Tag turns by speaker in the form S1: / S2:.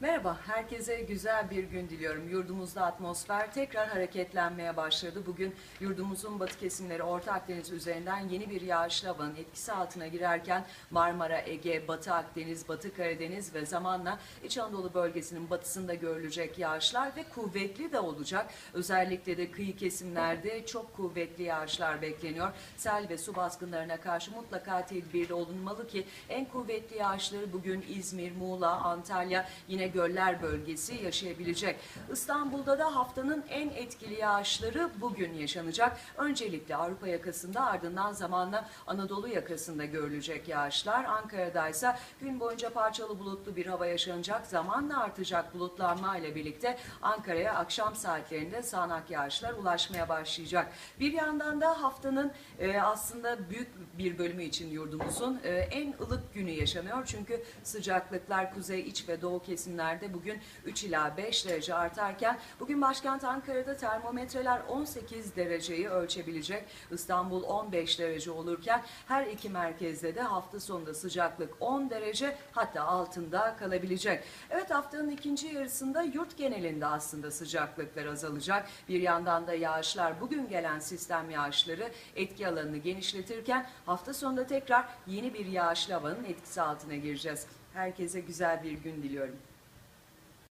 S1: Merhaba, herkese güzel bir gün diliyorum. Yurdumuzda atmosfer tekrar hareketlenmeye başladı. Bugün yurdumuzun batı kesimleri Orta Akdeniz üzerinden yeni bir yağışlı havanın etkisi altına girerken Marmara, Ege, Batı Akdeniz, Batı Karadeniz ve zamanla İç Anadolu bölgesinin batısında görülecek yağışlar ve kuvvetli de olacak. Özellikle de kıyı kesimlerde çok kuvvetli yağışlar bekleniyor. Sel ve su baskınlarına karşı mutlaka tedbirli olunmalı ki en kuvvetli yağışları bugün İzmir, Muğla, Antalya yine göller bölgesi yaşayabilecek. İstanbul'da da haftanın en etkili yağışları bugün yaşanacak. Öncelikle Avrupa yakasında ardından zamanla Anadolu yakasında görülecek yağışlar. Ankara'da ise gün boyunca parçalı bulutlu bir hava yaşanacak. Zamanla artacak bulutlanma ile birlikte Ankara'ya akşam saatlerinde sağanak yağışlar ulaşmaya başlayacak. Bir yandan da haftanın e, aslında büyük bir bölümü için yurdumuzun e, en ılık günü yaşanıyor. Çünkü sıcaklıklar kuzey, iç ve doğu kesimlerde bugün 3 ila 5 derece artarken bugün başkent Ankara'da termometreler 18 dereceyi ölçebilecek. İstanbul 15 derece olurken her iki merkezde de hafta sonunda sıcaklık 10 derece hatta altında kalabilecek. Evet haftanın ikinci yarısında yurt genelinde aslında sıcaklıklar azalacak. Bir yandan da yağışlar bugün gelen sistem yağışları etki alanını genişletirken hafta sonunda tekrar yeni bir yağışlı havanın etkisi altına gireceğiz. Herkese güzel bir gün diliyorum.